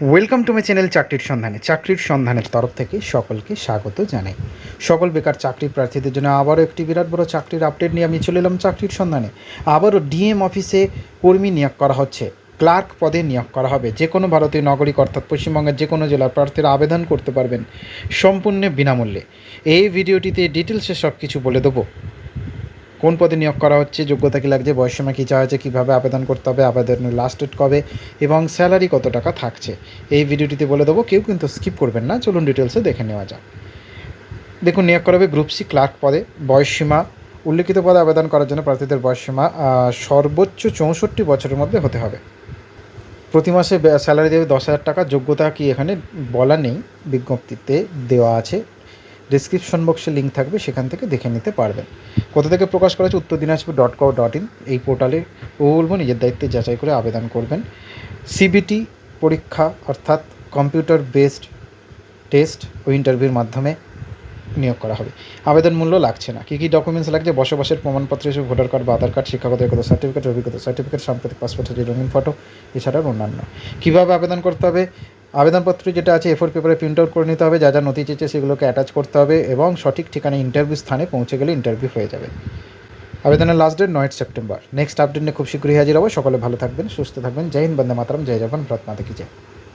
Welcome to my channel চাকরির সন্ধানে চাকরির সন্ধানের তরফ থেকে সকলকে স্বাগত জানাই। সকল বেকার চাকরি প্রার্থীদের জন্য আবারও একটি বিরাট বড় চাকরির আপডেট নিয়ে আমি চলে এলাম চাকরির সন্ধানে আবারও ডিএম অফিসে কর্মী নিয়োগ করা হচ্ছে। ক্লার্ক পদে নিয়োগ করা হবে। যে কোনো ভারতীয় নাগরিক, অর্থাৎ পশ্চিমবঙ্গের যে কোনো জেলার প্রার্থীরা আবেদন করতে পারবেন সম্পূর্ণ বিনামূল্যে। এই ভিডিওটিতে ডিটেলসে সব কিছু বলে দেবো। কোন পদে নিয়োগ করা হচ্ছে, যোগ্যতা কী লাগছে বয়সসীমা কী চাওয়া হচ্ছে কীভাবে আবেদন করতে হবে আবেদনের লাস্ট ডেট কবে এবং স্যালারি কত টাকা থাকছে। এই ভিডিওটিতে বলে দেবো, কেউ কিন্তু স্কিপ করবেন না, চলুন ডিটেলসে দেখে নেওয়া যাক। দেখুন, নিয়োগ করা হবে গ্রুপ সি ক্লার্ক পদে। বয়সসীমা উল্লেখিত পদে আবেদন করার জন্য প্রার্থীদের বয়সসীমা সর্বোচ্চ চৌষট্টি বছরের মধ্যে হতে হবে। প্রতি মাসে স্যালারি দেবে দশ হাজার টাকা, যোগ্যতা কি এখানে বলা নেই, বিজ্ঞপ্তিতে দেওয়া আছে। ডিসক্রিপশন বক্সে লিঙ্ক থাকবে, সেখান থেকে দেখে নিতে পারবেন। কোথা থেকে প্রকাশ করা হচ্ছে Uttar Dinajpur dot co dot in এই পোর্টালে বলব নিজের দায়িত্বে যাচাই করে আবেদন করবেন। সিবিটি পরীক্ষা অর্থাৎ কম্পিউটার বেসড টেস্ট ও ইন্টারভিউর মাধ্যমে নিয়োগ করা হবে। আবেদন মূল্য লাগছে না। কী কী ডকুমেন্টস লাগছে? বসবাসের প্রমাণপত্র হিসেবে ভোটার কার্ড বা আধার কার্ড শিক্ষাগত যোগ্যতা সার্টিফিকেট অভিজ্ঞতা সার্টিফিকেট সাম্প্রতিক পাসপোর্ট রঙিন ফটো এছাড়াও অন্যান্য। কীভাবে আবেদন করতে হবে? আবেদনপত্র যেটা আছে এফোর পেপারে প্রিন্ট আউট করে নিতে হবে, যা যা নথি চেয়েছে সেগুলোকে অ্যাটাচ করতে হবে এবং সঠিক ঠিকানায় ইন্টারভিউ স্থানে পৌঁছে গেলে ইন্টারভিউ হয়ে যাবে। আবেদনের লাস্ট ডেট নয় সেপ্টেম্বর। নেক্সট আপডেট নিয়ে খুব শীঘ্রই হাজির হব। সকলে ভালো থাকবেন, সুস্থ থাকবেন। জয় হিন্দ, বন্দে মাতরম। জয় জাপান ভারত মাতা কি